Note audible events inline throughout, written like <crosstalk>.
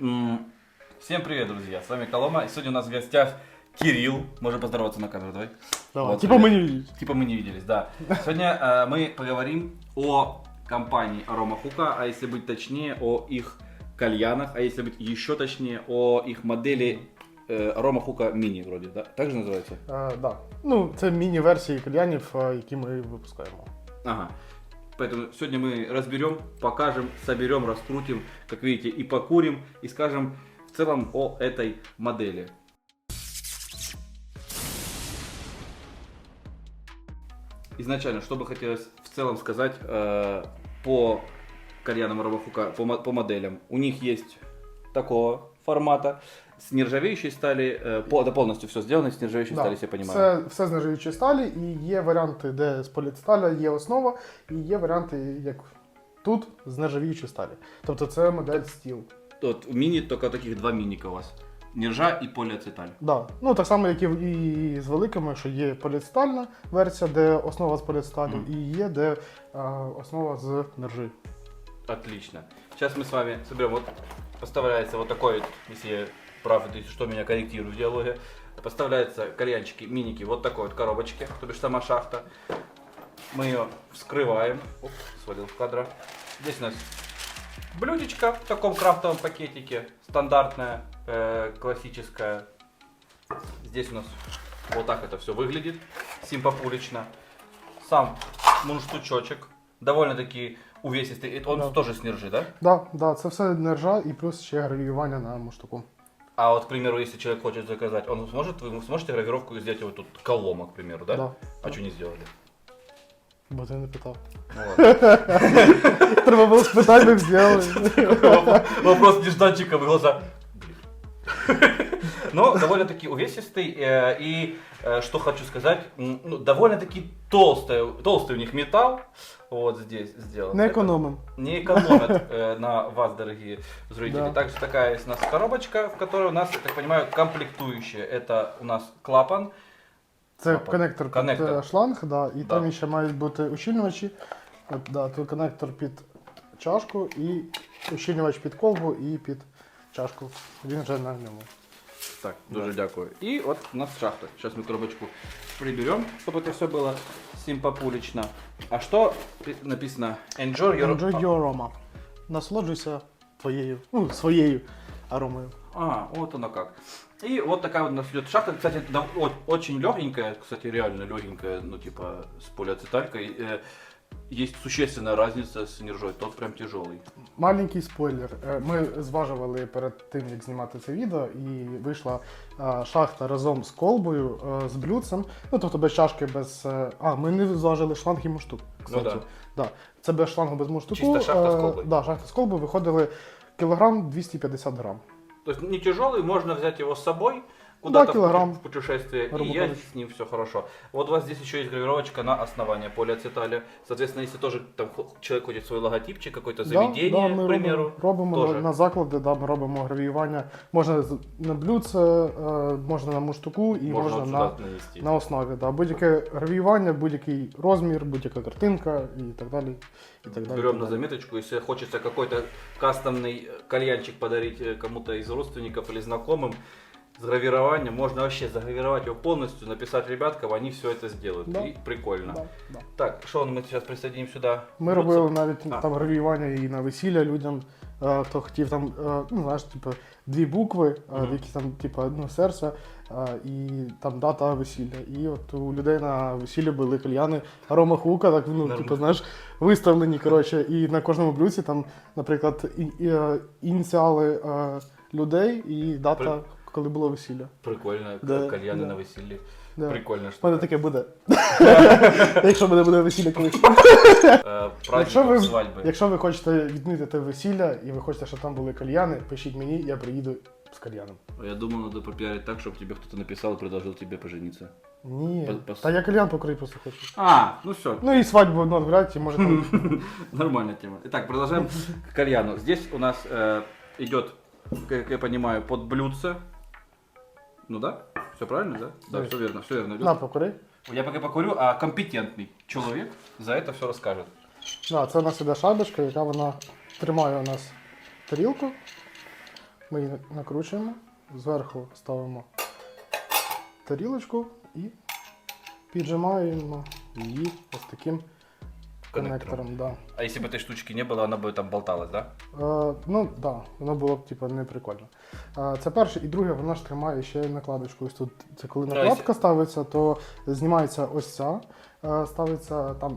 М, Всем привет, друзья! С вами Колома, и сегодня у нас в гостях Кирилл. Можем поздороваться на камеру, давай. Давай. Вот, типа мы привет. не видим. Типа мы не виделись, да. Сегодня э, мы поговорим о компании Арома Хука, а если быть точнее, о их кальянах, а если быть еще точнее, о их модели э, Арома Хука Мини вроде, да? Так же называется? Е, да. Ну, це міні-версії кальянів, е, які ми випускаємо. Ага. Поэтому сегодня мы разберем, покажем, соберем, раскрутим, как видите, и покурим, и скажем в целом о этой модели. Изначально, что бы хотелось в целом сказать э, по кальянам Робофука, по, по моделям. У них есть такого формата, с нержавеющей стали, э, по, это полностью все сделано из нержавеющей стали, если я понимаю. Все, все з нержавіючої сталі, і є варіанти, де з поліетсталя є основа, і є варіанти, як тут, з нержавіючої сталі. Тобто це модель стіл. Вот мини, только таких два миника у вас. Нержа и полиацеталь. Да. Ну, так само, як і, і з великими, що є поліетстальна версія, де основа з поліетсталю, Мгм. і є, де е, основа з нержи. Отлично. Сейчас мы с вами соберем. Вот поставляется вот такой, вот, если я прав, что меня корректирует в диалоге. Поставляются кальянчики, миники, вот такой вот коробочке, то бишь сама шахта. Мы ее вскрываем. Оп, свалил в кадра. Здесь у нас блюдечко в таком крафтовом пакетике, стандартная, э, классическая. Здесь у нас вот так это все выглядит, симпопулично. Сам мундштучочек, довольно-таки увесистый. Он Да. тоже с нержи, да? Да, да, це все нержа і плюс ще гравіювання на муштуку. А вот, к примеру, если человек хочет заказать, он сможет, вы сможете гравировку сделать вот тут колома, к примеру, да? Да. А что не сделали? Бо ти не питав. Ну. Треба було спитати, б зробили. Вопрос нежданчика в глаза. <laughs> Но довольно-таки увесистый. э, И э, что хочу сказать, м, ну, довольно-таки толстый, толстый у них металл. Вот здесь сделан. Не Это економимо. Не экономят <laughs> э, на вас, дорогие зрители. Да. Также такая есть у нас коробочка, в которой у нас, я так понимаю, комплектующие. Это у нас клапан. Це Клапан. коннектор під Коннектор. е, шланг, да, і Да. там ще мають бути ущільнювачі. От, да, тут коннектор під чашку і ущільнювач під колбу і під чашку. Він вже на ньому. Так, дуже дякую. И вот у нас шахта. Сейчас мы коробочку приберем, чтобы это все было симпопулично. А что пи- написано? Enjoy your... Enjoy your aroma. Насолоджуйся твоєю, ну, своєю аромою. А, вот оно как. И вот такая вот у нас идет шахта. Кстати, да, о- очень легенькая, кстати, реально легенькая, ну типа с полиацеталькой. Э, Есть существенная разница с нержой, тот прям тяжелый. Маленький спойлер. Е, Ми зважували перед тим, як знімати це відео, і вийшла е, шахта разом з колбою, е, з блюдцем. Ну, тобто без чашки, без. е, А, ми не зважили шланг і муштук. Кстати. Ну да. Да. Це без шлангу, без муштуку. Чисто шахта з Е, колбою. Да, шахта з колбою виходили кілограм 250 грам. То есть не тяжелый, можно взять его с собой куда-то в килограмм. пути- в путешествие, и Грубо ехать говоря. с ним все хорошо. Вот у вас здесь еще есть гравировочка на основание полиацеталя. Соответственно, если тоже там хо- человек хочет свой логотипчик, какое-то заведение, да, ми к примеру, робимо, робимо тоже. на, на заклади, да, ми робимо гравіювання. Можна з- на блюдце, е, можна на муштуку і можно можна вот на, сюда нанести. на основі. Да. Будь-яке гравіювання, будь-який розмір, будь-яка картинка і так далі. І так далі. Берем і на так далі. заметочку, если хочется какой-то кастомный э, кальянчик подарить э, кому-то из родственников или знакомым, с гравированием, можно вообще загравировать его полностью, написать ребяткам, они все это сделают. Да. И прикольно. Да, да. Так, что мы сейчас присоединим сюда? Ми робили навіть А. там гравіювання і на весілля людям, е, хто хотів там, е, ну знаєш, типу, дві букви, е, Мгм. які там, типу, ну, серце, е, і там дата весілля. І от у людей на весіллі були кальяни арома хука, так ну, Нормально. типу, знаєш, виставлені. Коротше, і на кожному блюці там, наприклад, і, і, е, ініціали е, людей і дата, При- коли було весілля. Прикольно, Да, кальяны да. на веселье. Да. Прикольно, У что мене таке буде. <laughs> Якщо мене буде весілля колись. э, Якщо праздник ви, свадьбы. якщо ви хочете відмітити весілля і ви хочете, щоб там були кальяни, пишіть мені, я приїду з кальяном. Я думал, надо попиарить так, чтобы тебе кто-то написал и предложил тебе пожениться. Ні. По- по- Та я кальян покрити просто хочу. А, ну все, Ну і свадьбу ну, грати, може там. <laughs> нормальная тема. Итак, продолжаем к кальяну. Здесь у нас э, идет, как я понимаю, под блюдце. Ну да? Все правильно, да? Да, Да. все верно, все верно. На, покури. Я пока покурю, а компетентный человек за это все расскажет. Да, це у нас іде шайбочка, яка вона тримає у нас тарілку. Ми її накручуємо, зверху ставимо тарілочку і піджимаємо її ось таким коннектором. Да. А если бы этой штучки не было, она бы там болталась, да? Е, ну так, да, воно було б типу, не прикольно. Е, це перше, і друге, вона ж тримає ще й накладочку. Ось тут це коли Да, накладка ставиться, то знімається ось ця, е, ставиться там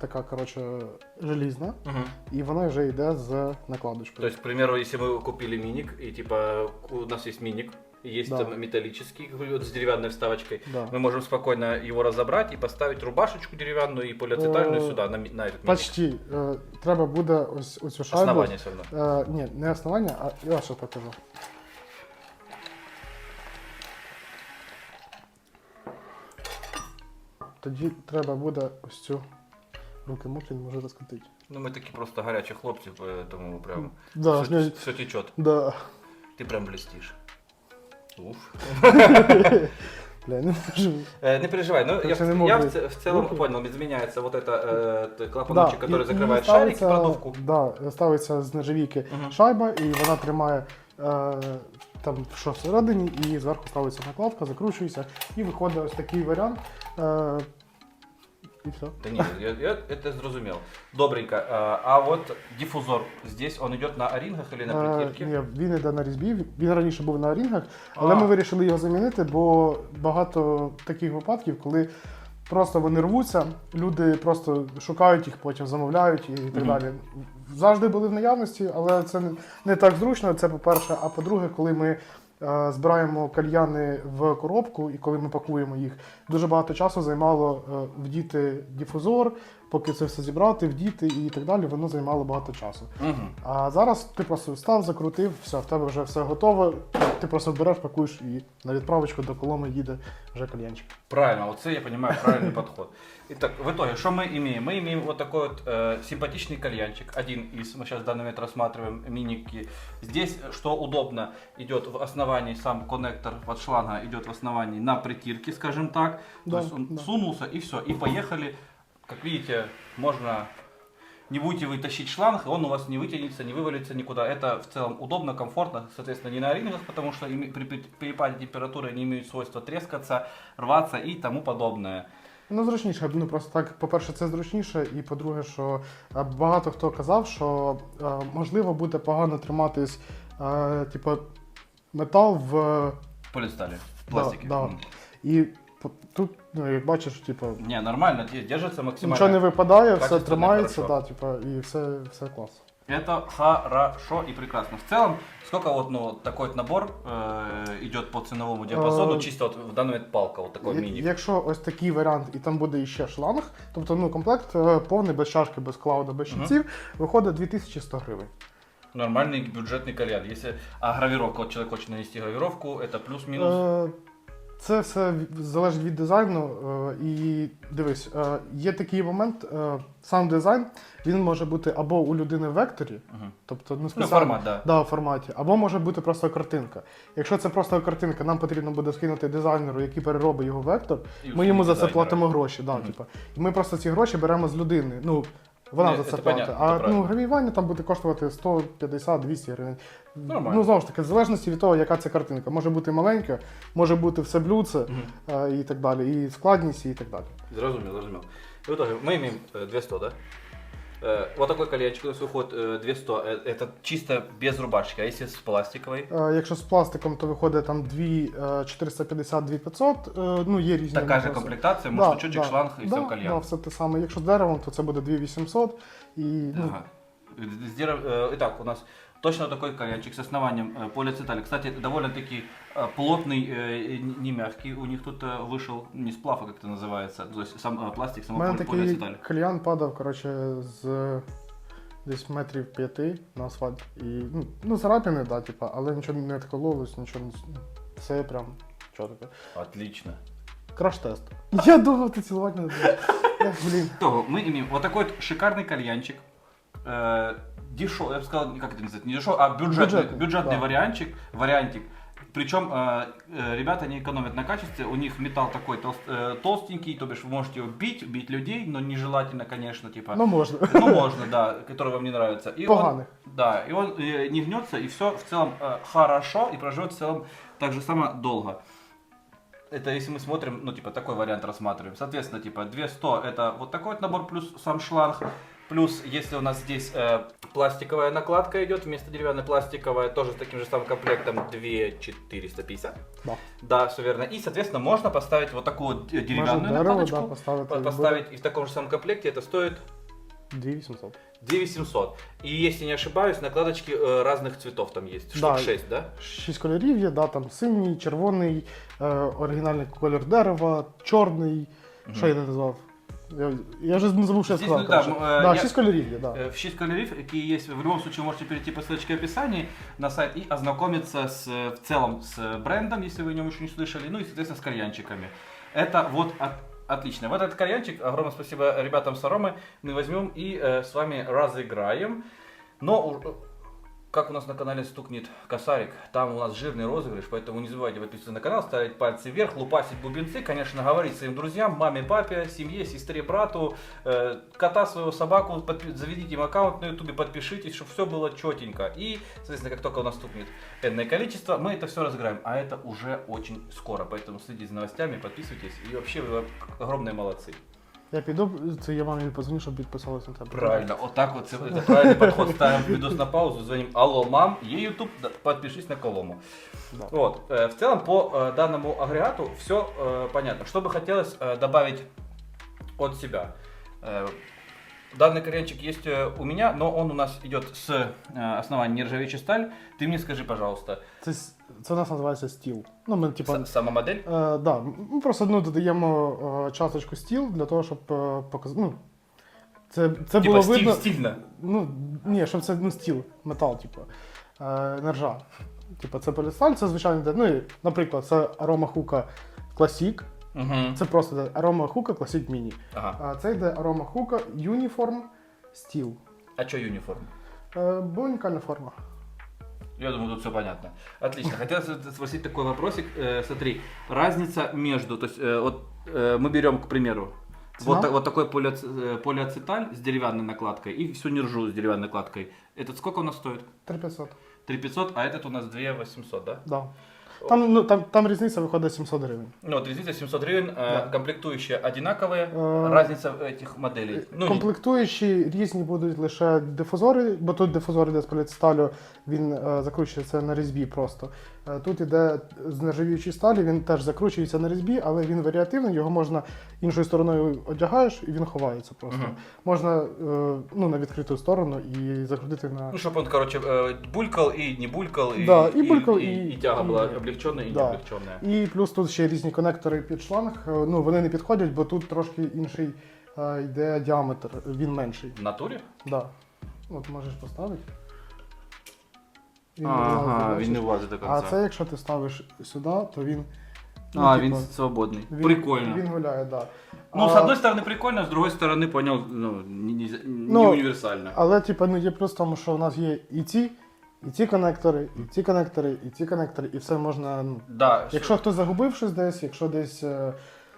така, коротше, желізна, Угу. і вона вже йде з То накладочкою. есть, к примеру, если мы купили миник, и типа у нас есть миник, и есть Да. там металлический, как бы, вот с деревянной вставочкой, Да. мы можем спокойно его разобрать и поставить рубашечку деревянную и полиацетальную Э, сюда, на, ми- на этот миник. Почти. Е, треба буде ось оцю шайбу. Основание все равно. Е, ні, не основання, а я ще покажу. Тоді треба буде ось цю руки мокрі, не можу розкрутити. Ну, мы такие просто горячие хлопцы, поэтому прям Да, все, ну, течет. да. Ты прям блестишь. Уф. <laughs> Бля, не можу. Э, не переживай, ну Так я, что не в- мог я в, быть. це- в целом Руки. понял, изменяется вот это э, т- клапаночек, Да, который і- і закрывает шарик, ставиться, продувку. Да, ставиться з нержавійки Мгм. шайба, і вона тримає е, там що всередині, і зверху ставиться накладка, закручується, і виходить ось такий варіант. Е, і все. Да нет, я, я это зрозумел. Добренько. А, а вот диффузор здесь, он идет на орингах или на Е, притирке? ні, він іде на різьбі. Він раніше був на орінгах, але А. ми вирішили його замінити, бо багато таких випадків, коли просто вони рвуться, люди просто шукають їх, потім замовляють і так далі. Завжди були в наявності, але це не, не так зручно. Це по-перше. А по-друге, коли ми збираємо кальяни в коробку і коли ми пакуємо їх, дуже багато часу займало е, вдіти дифузор, поки це все зібрати, вдіти і так далі. Воно займало багато часу. Мгм. А зараз ти просто встав, закрутив, все, в тебе вже все готове. Ти просто береш, пакуєш і на відправочку до коломи їде вже кальянчик. Правильно, это я понимаю правильный <laughs> подход. Итак, в итоге, что мы имеем? Мы имеем вот такой вот э, симпатичный кальянчик, один из, мы сейчас в данный момент рассматриваем миники. Здесь, э, что удобно, идет в основании, сам коннектор от шланга идет в основании на притирке, скажем так. Да, То есть он да. сунулся и все, и поехали. Как видите, можно не будете вы тащить шланг, и он у вас не вытянется, не вывалится никуда. Это в целом удобно, комфортно, соответственно, не на орингах, потому что при- перепаде температуры они имеют свойство трескаться, рваться и тому подобное. Ну, зручніше. Ну просто так, по-перше, це зручніше, і по-друге, що е, багато хто казав, що е, можливо буде погано триматись, е, типу, метал в. Полистали, в пластике. да. М. І тут, ну, як бачиш, типу, Не, нормально, де- держится максимально. нічого не випадає, все тримається, да, типу, і все, все клас. Это хорошо и прекрасно. В целом, сколько вот ну, такой вот набор э, идет по ценовому диапазону, Э, чисто вот в данный момент палка, вот такой Я- мини. Якщо ось такий варіант, і там буде іще шланг, тобто ну, комплект е, повний, без чашки, без клауда, без Мгм. щитців, виходить 2100 гривень. Нормальный бюджетный кальян. Если, а гравировка, вот человек хочет нанести гравировку, это плюс-минус. Е, це все залежить від дизайну. е, І дивись, е, є такий момент, е, сам дизайн він може бути або у людини в векторі, Мгм. тобто ну, Ну, формат, да. Да, в форматі, або може бути просто картинка. Якщо це просто картинка, нам потрібно буде скинути дизайнеру, який переробить його вектор. І Ми йому за це дизайнера. платимо гроші. Да, Мгм. типу. І ми просто ці гроші беремо з людини. Ну, вона Ні, за це це платить. понятно, а ну, гравіювання там буде коштувати 150-200 гривень. Нормально. Ну, знову ж таки, в залежності від того, яка це картинка. Може бути маленька, може бути все блюдце е, і так далі, і складність, і так далі. Зрозуміло, зрозуміло. І в итоге мы имеем э, 200, да? Э, Вот такой кальянчик у нас выходит э, 200. Э, Это чисто без рубашки, а если с пластиковой? Е, Якщо з пластиком, то виходить там 2 450 2500 е, ну є різні. Такая же вопроси. комплектация, Да, муштучок, да, шланг и да, сам кальян. Да, все те саме. Якщо з деревом, то це буде 2800. І, ну, Ага. С дерев- э, Итак, у нас точно такой кальянчик с основанием э, полиацетали. Кстати, довольно-таки э, плотный, э, н- не мягкий. У них тут э, вышел не сплав, а как это называется, то есть сам э, пластик, У сама мене поль- такий полиацеталь. кальян падав, коротше, з десь метрів п'яти на асфальт. І, ну, ну царапини, да, типа, але нічого не відкололось, нічого не. ну, Все прям чотко. Отлично. Краш-тест. <laughs> Я думав, ти цілувати не будеш. Ех, Блін. Итого, мы имеем вот такой вот шикарный кальянчик. Э, Дешев, я бы сказал, как это называется, не дешев, а бюджетный, Бюджетный, бюджетный да. вариантчик, вариантик. Причем э, э, ребята не экономят на качестве, у них металл такой толст- э, толстенький, то бишь вы можете его бить, бить людей, но нежелательно, конечно, типа. Ну можна. <laughs> Ну, можно, да, который вам не нравится. И он, Поганых. да, и он э, не гнется, и все в целом э, хорошо, и проживет в целом так же само долго. Это если мы смотрим, ну, типа, такой вариант рассматриваем. Соответственно, типа, 200 это вот такой вот набор, плюс сам шланг. Плюс, если у нас здесь э, пластиковая накладка идет, вместо деревянной пластиковая, тоже с таким же самым комплектом 2450. Да. Да, все верно. И, соответственно, можно поставить вот такую вот Може деревянную дерево, накладочку. да, поставити. по- Поставить и в таком же самом комплекте это стоит 2800. 2700. И если не ошибаюсь, накладочки э, разных цветов там есть. Штук Да. 6, да? Шість кольорів є, да, там синій, червоний, е, оригінальний кольор дерева, чорний. Що я не назвав? Я, я вже не забув, що я Здесь, сказав. ну, да, коротше. м, е, да, я- шість кольорів є, да. Э, В 6 кольоров, какие есть, в любом случае можете перейти по ссылочке в описании на сайт и ознакомиться с, э, в целом с э, брендом, если вы о нем еще не слышали, ну и, соответственно, с кальянчиками. Это вот от- отлично. Вот этот кальянчик, огромное спасибо ребятам с Аромы, мы возьмем и э, с вами разыграем. Но у- как у нас на канале стукнет косарик, там у нас жирный розыгрыш, поэтому не забывайте подписываться на канал, ставить пальцы вверх, лупасить бубенцы, конечно, говорить своим друзьям, маме, папе, семье, сестре, брату, э, кота своего, собаку, подпи- заведите им аккаунт на ютубе, подпишитесь, чтобы все было четенько. И, соответственно, как только у нас стукнет энное количество, мы это все разыграем. А это уже очень скоро, поэтому следите за новостями, подписывайтесь. И вообще вы огромные молодцы. Я піду, це я мамі позвоню, щоб підписалась на тебе. Правильно, вот так вот, это правильный подход. Ставим видос на паузу, звоним, алло, мам, ей YouTube, да, подпишись на Колому. Да. Вот, э, в целом по э, данному агрегату все понятно. Что бы хотелось э, добавить от себя? Э, Данный кальянчик есть э, у меня, но он у нас идет с э, основания нержавеющая сталь. Ты мне скажи, пожалуйста, Це, с- це у нас називається стіл. Ну, ми, типа, с- сама модель? Е, да, ми просто ну, додаємо е, часточку стіл для того, щоб е, показати. Ну, це, це Типа було стиль видно. стильно. Ну, ні, щоб це ну, стіл, метал, типу, е, нержа. Типу, це полісталь, це звичайно йде. Ну, і, наприклад, це арома хука Classic. Мгм. Це просто йде арома хука Classic Mini. Ага. А це йде арома хука Uniform Steel. А что униформ? Е, бо унікальна форма. Я думаю, тут все понятно. Отлично. Хотел спросить такой вопросик. Э, смотри, разница между, то есть э, вот э, мы берем, к примеру, Цена? вот, та- вот такой полиац- э, полиацеталь с деревянной накладкой и всю нержу с деревянной накладкой. Этот сколько у нас стоит? 3500. 3500, а этот у нас 2800, да? Да. Там, ну, там, там різниця виходить 700 гривень. Ну, вот резица 700 гривен, э, Да. комплектующие одинаковые, Э, разница этих моделей. Ну, не- Комплектуючі різні будуть лише дифузори, бо тут дифузор іде з поліцеталю, він е, закручується на різьбі просто. Е, тут іде з нержавіючої сталі, він теж закручується на різьбі, але він варіативний, його можна іншою стороною одягаєш і він ховається просто. Мгм. Можна е, ну, на відкриту сторону і закрутити на. Ну, чтобы он, короче, э, булькал и не булькал, и, Да, и булькал, и, и- и тяга и- была облегченная и да. не облегченная. І плюс тут ще різні конектори під шланг. Е, Ну, вони не підходять, бо тут трошки інший е, йде діаметр, він менший. В натуре? Да. От можеш поставити. Він Ага, вилазить, він не влазить до А це якщо ти ставиш сюди, то він. ну, а, типа, він свободний. він- Прикольно. Він гуляє, так. Да. Ну, а, с одной стороны прикольно, с другой стороны, понял, ну, не, не, Ну, не универсально. Але, типу, ну, є плюс в тому, що у нас є і ці, і ці конектори, і ці конектори, і ці конектори, і все можна. Ну, Да, якщо хтось загубив щось десь, якщо десь. е,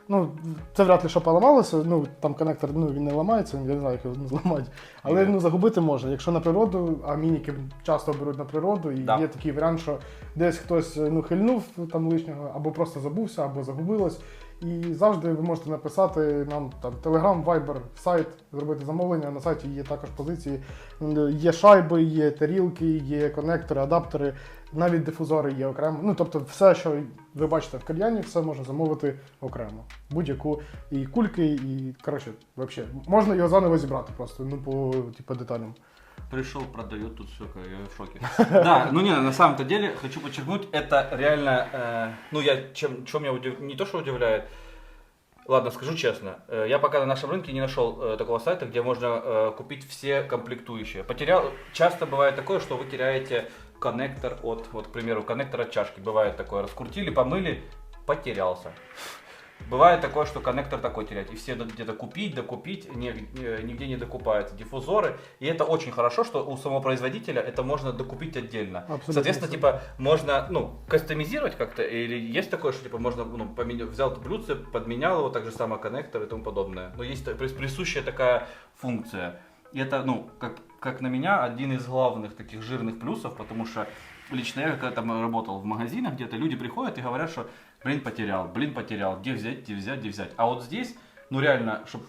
Ну, це вряд ли що поламалося, ну там коннектор ну, він не ламається, я не знаю, як його не <laughs> зламати. Але ну, загубити можна. Якщо на природу, а мініки часто беруть на природу, і Да. є такий варіант, що десь хтось ну, хильнув там лишнього, або просто забувся, або загубилось. І завжди ви можете написати нам там Telegram, Viber, сайт, зробити замовлення. На сайті є також позиції. Є шайби, є тарілки, є конектори, адаптери, навіть дифузори є окремо. Ну тобто, все, що ви бачите в кальяні, все можна замовити окремо. Будь-яку і кульки, і коротше, взагалі, можна його заново зібрати просто, ну по типу, деталям. Пришел, продает тут все, я в шоке. Да, ну не, на самом-то деле, хочу подчеркнуть, это реально, э, ну я, чем, чем меня удив... не то что удивляет, ладно, скажу честно, э, я пока на нашем рынке не нашел э, такого сайта, где можно э, купить все комплектующие. Потерял, часто бывает такое, что вы теряете коннектор от, вот, к примеру, коннектор от чашки, бывает такое, раскрутили, помыли, потерялся. Бывает такое, что коннектор такой теряет, и все где-то купить, докупить, нигде не докупаются диффузоры. И это очень хорошо, что у самого производителя это можно докупить отдельно. Абсолютно. Соответственно, типа, можно, ну, кастомизировать как-то, или есть такое, что, типа, можно, ну, поменя- взял блюдце, подменял его, так же само коннектор и тому подобное. Но есть присущая такая функция. И это, ну, как, как на меня, один из главных таких жирных плюсов, потому что лично я, когда там работал в магазинах где-то, люди приходят и говорят, что, блин, потерял, блин, потерял, где взять, где взять, где взять. А вот здесь, ну, реально, чтобы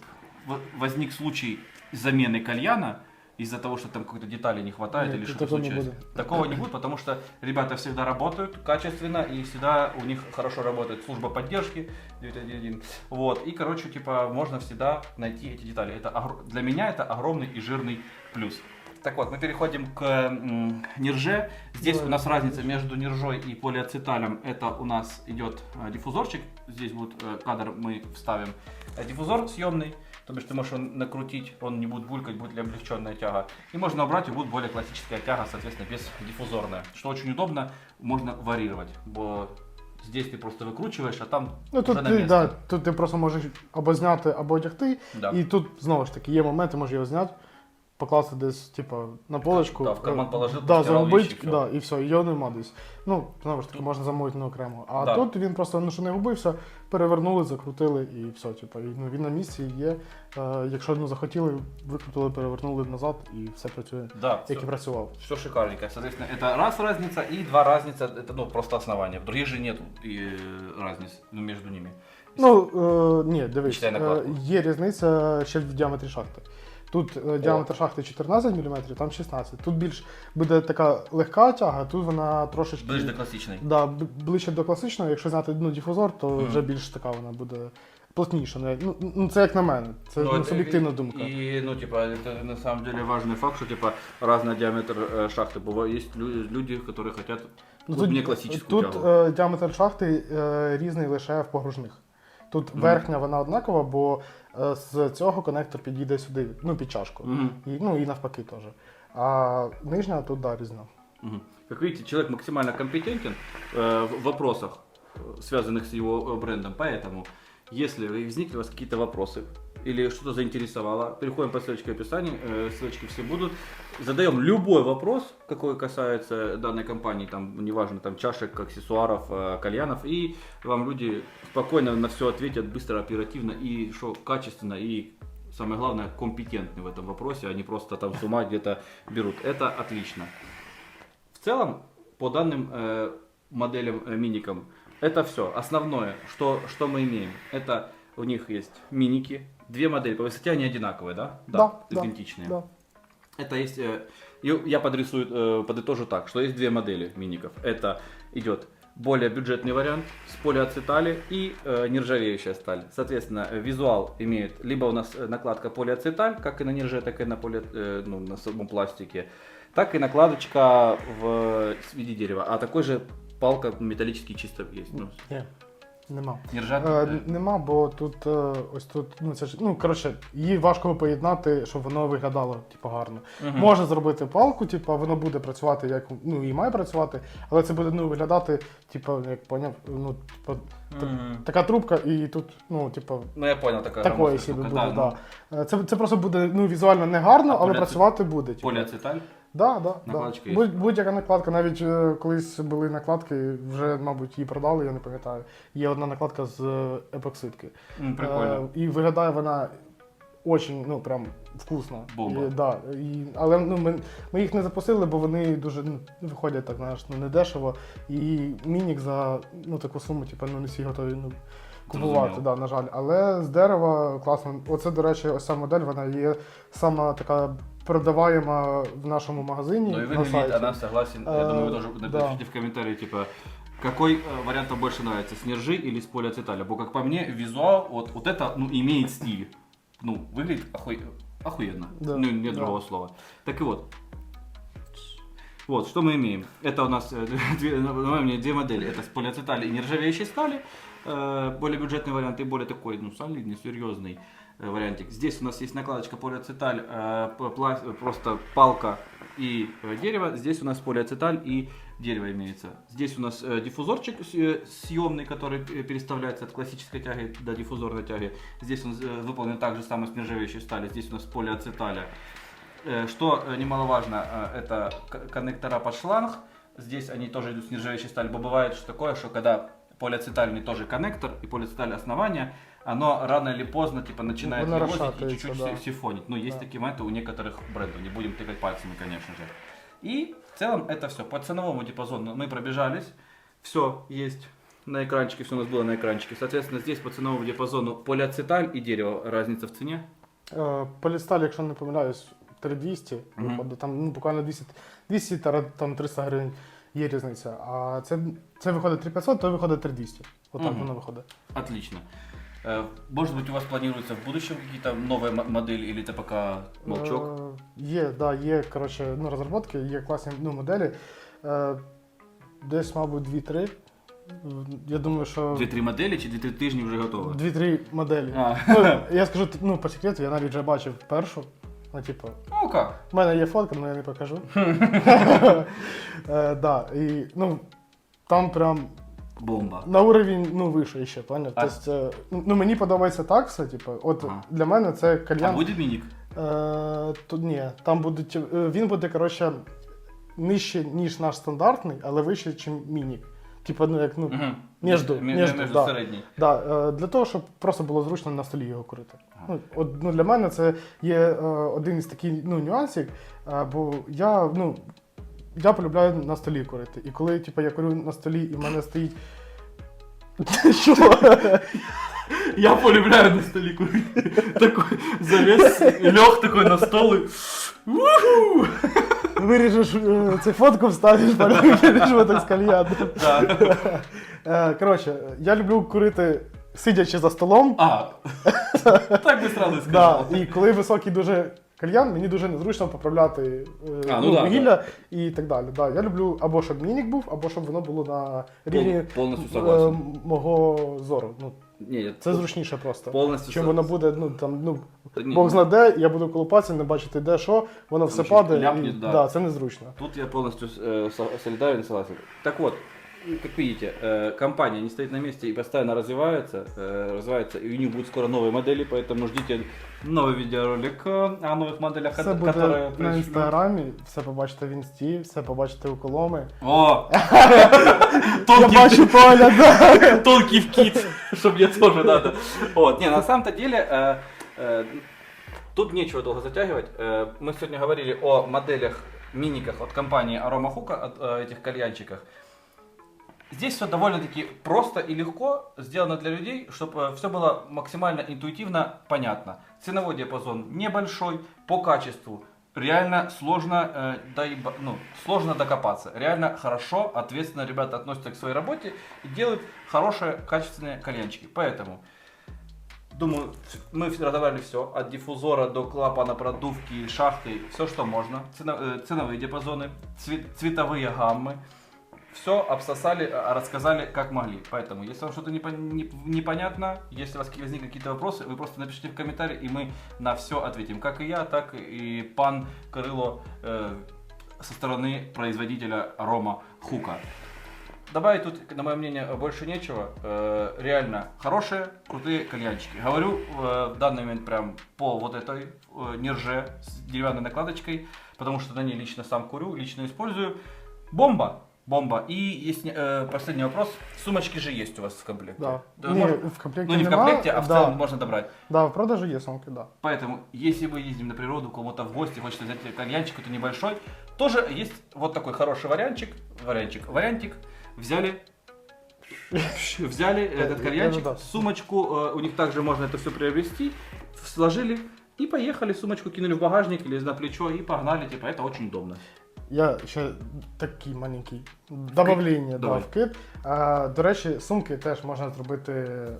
возник случай замены кальяна, из-за того, что там какой-то детали не хватает Нет, или что-то такого не случилось. будет. Такого не будет, потому что ребята всегда работают качественно и всегда у них хорошо работает служба поддержки 911. Вот. И, короче, типа, можно всегда найти эти детали. Это для меня это огромный и жирный плюс. Так вот, мы переходим к м, нерже. Здесь Давай. у нас разница между нержой и полиацеталем. Это у нас идет э, диффузорчик. Здесь будет э, кадр мы вставим. Э, Диффузор съемный, то бишь ты можешь его накрутить, он не будет булькать, будет облегченная тяга. И можно убрать, и будет более классическая тяга, соответственно, без диффузорная. Что очень удобно, можно варьировать. Бо здесь ты просто выкручиваешь, а там Ну тут вже на ти, місці. да, тут ти просто можеш або зняти, або одягти. Да. І тут знову ж таки є моменти, можеш його зняти, покласти десь, типа, на полочку. Да, в карман е, положив, да, постирав загубить, вещи, і всё. да, і все, і його нема десь. Ну, знову ж таки, можна замовити на окремо. А Да. тут він просто ну, що не губився, перевернули, закрутили і все. Типа, і, ну, він на місці і є. Е, якщо ну, захотіли, викрутили, перевернули назад і все працює, Да, як і працював. все шикарненько. Соответственно, это раз разница и два разница, это ну просто основание. В других же нету и, разниц ну, между ними. Ну, е, ні, дивись, Читай е, накладку. є різниця ще в діаметрі шахти. Тут е, діаметр шахти 14 мм, там 16. Тут більш буде така легка тяга, тут вона трошечки Ближ до классичной. да, б- ближче до класичної. Якщо зняти ну, дифузор, то Мгм. вже більш така вона буде плотніша. Ну, Ну, ну, це як на мене, це ну, это- суб'єктивна и- думка. И, ну, типа, это на самом деле важный факт, что, типа, разный диаметр э, шахты. Бывает, есть лю- люди, которые хотят Ну, вот мне классическую тут тягу. е, діаметр шахти е, різний лише в погружних. Тут Мгм. верхня вона однакова, бо е, з цього конектор підійде сюди, ну, під чашку. Мгм. І, ну і навпаки теж. А нижня тут да, різна. Мгм. Как видите, человек максимально компетентен э, в вопросах, э, связанных с его э, брендом. Поэтому, если возникли у вас какие-то вопросы или что-то заинтересовало, переходим по ссылочке в описании, э, ссылочки все будут. Задаем любой вопрос, какой касается данной компании, там, неважно, там, чашек, аксессуаров, э, кальянов, и вам люди спокойно на все ответят, быстро, оперативно и что качественно, и самое главное, компетентны в этом вопросе, а не просто там с ума где-то берут. Это отлично. В целом, по данным э, моделям э, миникам, это все. Основное, что, что мы имеем, это у них есть миники, две модели, по высоте они одинаковые, да? Да, да, идентичные. Да. Это есть, э, я подрисую, э, подытожу так, что есть две модели миников. Это идет более бюджетный вариант с полиацетали и э, нержавеющая сталь. Соответственно, визуал имеет либо у нас э, накладка полиацеталь, как и на нерже, так и на, поли, э, ну, на самом пластике, так и накладочка в виде дерева. А такой же палка металлический чисто есть. Ну, Ні, нема. нержа, Е, э, нема, бо тут е, ось тут, ну це ж, ну коротше, її важко поєднати, щоб воно виглядало типу, гарно. мгм. Можна зробити палку, типу, воно буде працювати як ну і має працювати, але це буде ну, виглядати, типу, як поняв, ну, типу, Мгм. така трубка, і тут, ну, типу, Ну я понял, такая такої штука, буде, да, да. Е, Це, це просто буде ну, візуально не гарно, А але поляци- працювати буде. Типу. Полиацеталь. Да, да, да. є? Будь, будь-яка накладка, навіть е, колись були накладки, вже, мабуть, її продали, я не пам'ятаю. Є одна накладка з е, епоксидки. М, Прикольно. Е, і виглядає вона очень, ну прям вкусно. Бомба. І, да, і, але ну, ми, ми їх не запустили, бо вони дуже ну, виходять так, знаєш, ну, недешево. І мінік за ну, таку суму, типу, ну, не всі готові ну, купувати, Зрозуміло. да, на жаль. Але з дерева класно. Оце, до речі, ось ця модель, вона є сама така продаваєма в нашому магазині. Ну и на выглядит, сайті. она согласен. Я Э, думаю, вы тоже да. напишите в комментарии, типа, какой э, вариант вам больше нравится, с нержи или с полиацеталя? Бо, как по мне, визуал, вот, вот это, ну, имеет стиль. Ну, выглядит охуе- охуенно. Да, Ну, нет да. другого слова. Так и вот. Вот, что мы имеем? Это у нас, э, <laughs> две, на мое мнение, две модели. Это с полиацетали и нержавеющей стали. э, более бюджетный вариант и более такой, ну, солидный, серьезный э, вариантик. Здесь у нас есть накладочка полиацеталь, э, пла- просто палка и э, дерево. Здесь у нас полиацеталь и дерево имеется. Здесь у нас э, диффузорчик э, съемный, который э, переставляется от классической тяги до диффузорной тяги. Здесь он э, выполнен также самой с нержавеющей стали. Здесь у нас полиацеталя. Э, Что э, немаловажно, э, это коннектора под шланг. Здесь они тоже идут с нержавеющей стали. Бывает что такое, что когда полиацетальный тоже коннектор и полиацеталь основания, оно рано или поздно типа начинает Оно левозить и расшатывается, чуть-чуть да. си- сифонить. Ну, есть Да. такие моменты у некоторых брендов, не будем тыкать пальцами, конечно же. И в целом это все. По ценовому диапазону мы пробежались. Все есть на экранчике, все у нас было на экранчике. Соответственно, здесь по ценовому диапазону полиацеталь и дерево. Разница в цене. Е, Полісталь, якщо не помиляюсь, 3200 Мгм. виходить, там ну, буквально 200, 200 та там 300 гривень є різниця. А це, це виходить 3500, то виходить 3200. Отак Мгм. воно виходить. Отлично. Э, Может быть, у вас планируется в будущем какие-то новые м- модели или это пока молчок? Е, Є, да, є коротше, ну, розробки, є класні ну, моделі. Е, Десь, мабуть, 2-3. Я думаю, що Две-три модели, чи две-три тижні вже готово? 2-3 моделі. А. Ну, я скажу ну, по секрету, я навіть вже бачив першу. Ну, типу, Ну как? У мене є фотка, але я не покажу. <laughs> Е, да, і, ну, там прям Бомба. на уровень ну, вище ще, поняв? А- Тобто, е, ну, мені подобається так все, типу, от Ага. для мене це А кальян. буде мінік? Е, то, ні, там будуть, е, він буде, коротше, нижче, ніж наш стандартний, але вище, ніж мінік. Типа, ну, як, ну, Мгм. Между, Мі- между, между да. середній. Да, е, для того, щоб просто було зручно на столі його курити. Ага. Ну, от, ну, для мене це є е, один із таких ну, нюансів, е, бо я, ну, я полюбляю на столі курити. І коли типу, я курю на столі і в мене стоїть. <laughs> Що? Я полюбляю на столі курити. Такой завес, лег такой на стол і... Уху! Виріжеш е, цю фотку, вставиш, підеш <laughs> в так з кальян. Да. Е, Коротше, я люблю курити сидячи за столом. А, так би сразу і Да, і коли високий дуже кальян, мені дуже незручно поправляти е, А, ну ну, да, вугілля і так далі. Да, я люблю або щоб мінік був, або щоб воно було на рівні Пол- повністю е, мого зору. Ну, Ні, я це зручніше просто. повністю Чим воно буде, ну там, ну, Та ні, Бог знаде, я буду колупатися, не бачити де що, воно все падає. ляпне, і, да. да, це незручно. Тут я полностью э, со- солидарен и согласен. Так вот, как видите, э, компания не стоит на месте и постоянно развивается, э, развивается, и у них будут скоро новые модели, поэтому ждите новый видеоролик э, о новых моделях, Все ко- буде которые на пришлют. інстаграмі, все побачите в інсті, все побачите у коломи. О! <laughs> Я Тонкий, бачу Толя, да. <laughs> тонкий вкид, чтобы мне тоже надо. Вот, не, на самом-то деле, э, э, тут нечего долго затягивать. Э, мы сегодня говорили о моделях, миниках от компании Aroma Hookah, от э, этих кальянчиках. Здесь все довольно-таки просто и легко сделано для людей, чтобы все было максимально интуитивно понятно. Ценовой диапазон небольшой, по качеству реально сложно, э, доеба- ну, сложно докопаться. Реально хорошо, ответственно ребята относятся к своей работе и делают хорошие, качественные кальянчики. Поэтому, думаю, мы разобрали все, от диффузора до клапана, продувки, шахты, все, что можно. Цено- э, ценовые диапазоны, цве- цветовые гаммы. Все обсосали, а, рассказали как могли. Поэтому, если вам что-то непон- не- непонятно, если у вас возникли какие-то вопросы, вы просто напишите в комментарии, и мы на все ответим. Как и я, так и пан Крыло э, со стороны производителя Рома Хука. Добавить тут, на мое мнение, больше нечего. Э, реально хорошие, крутые кальянчики. Говорю э, в данный момент прям по вот этой э, нерже с деревянной накладочкой, потому что на ней лично сам курю, лично использую. Бомба! Бомба. И есть э, последний вопрос. Сумочки же есть у вас в комплекте? Да. Да, Ні, может- в комплекті ну не в нема, комплекте, а в да. целом можно добрать. Да, в продажу є сумки, да. Поэтому, если вы ездим на природу, кому-то в гости, хочется взять кальянчик, какой-то небольшой, тоже есть вот такой хороший вариантчик, вариантчик, вариантик, взяли, <laughs> взяли этот кальянчик, да. сумочку, э, у них также можно это все приобрести, сложили и поехали, сумочку кинули в багажник или на плечо и погнали, типа, это очень удобно. Я ще такий маленький добавлення да, Давай. вкид. А, до речі, сумки теж можна зробити е,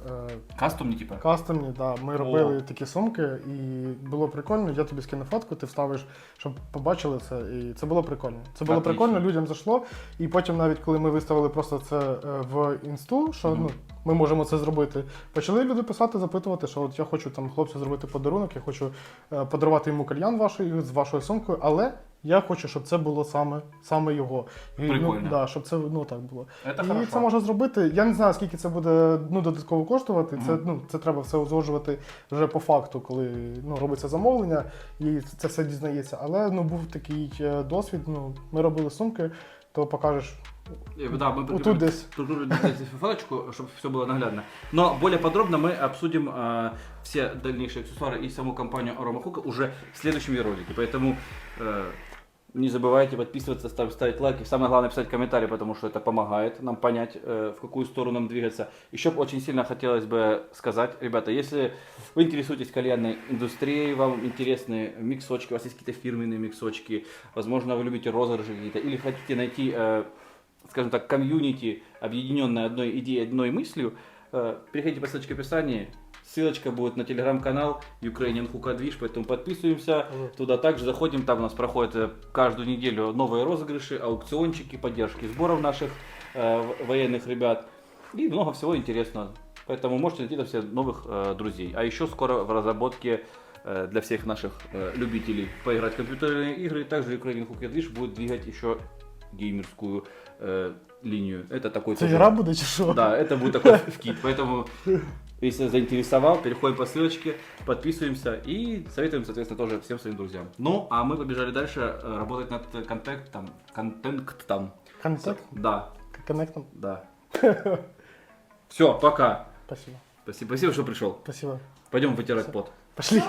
Кастомні, типа. кастомні. Да. Ми робили такі сумки, і було прикольно. Я тобі скину фотку, ти вставиш, щоб побачили це. І це було прикольно. Це було Отлично. прикольно, людям зайшло. І потім, навіть коли ми виставили просто це е, в інсту, що Мгм. ну, ми можемо це зробити, почали люди писати, запитувати, що от я хочу там хлопцю зробити подарунок, я хочу е, подарувати йому кальян вашою з вашою сумкою, але. Я хочу, щоб це було саме, саме його. І, ну, Прикольно. да, щоб це ну так було. Это і хорошо. це можна зробити. Я не знаю, скільки це буде ну, додатково коштувати. Це, Мгм. ну, це треба все узгоджувати вже по факту, коли ну, робиться замовлення, і це все дізнається. Але ну, був такий е, досвід. Ну, ми робили сумки, то покажеш Э, Да, мы отут <laughs> прикрепим- десь. прикрепим здесь фоточку, чтобы все было наглядно. Но более подробно мы обсудим э, все дальнейшие аксессуары и саму компанию Aroma Hookah уже в следующем ролике. Поэтому э, не забывайте подписываться, став- ставить лайки. Самое главное писать комментарии, потому что это помогает нам понять, э, в какую сторону нам двигаться. Еще очень сильно хотелось бы сказать, ребята, если вы интересуетесь кальянной индустрией, вам интересны миксочки, у вас есть какие-то фирменные миксочки, возможно, вы любите розыгрыши какие-то, или хотите найти э, скажем так, комьюнити, объединенное одной идеей, одной мыслью, переходите по ссылочке в описании. Ссылочка будет на телеграм-канал Ukrainian Hookah Движ, поэтому подписываемся. Туда также заходим, там у нас проходят э, каждую неделю новые розыгрыши, аукциончики, поддержки сборов наших э, военных ребят и много всего интересного. Поэтому можете найти там все новых э, друзей. А еще скоро в разработке э, для всех наших э, любителей поиграть в компьютерные игры. Также Ukrainian Hookah Движ будет двигать еще геймерскую э, линию. Это такой Це тоже- що? Да, это будет такой вкид. Поэтому, если заинтересовал, переходим по ссылочке, подписываемся и советуем, соответственно, тоже всем своим друзьям. Ну, а мы побежали дальше э, работать над контентом. Контентом. Контакт? Да, Коннектом? да. Все, пока. Спасибо. Спасибо, спасибо, что пришел. Спасибо. Пойдем вытирать пот. Пошли.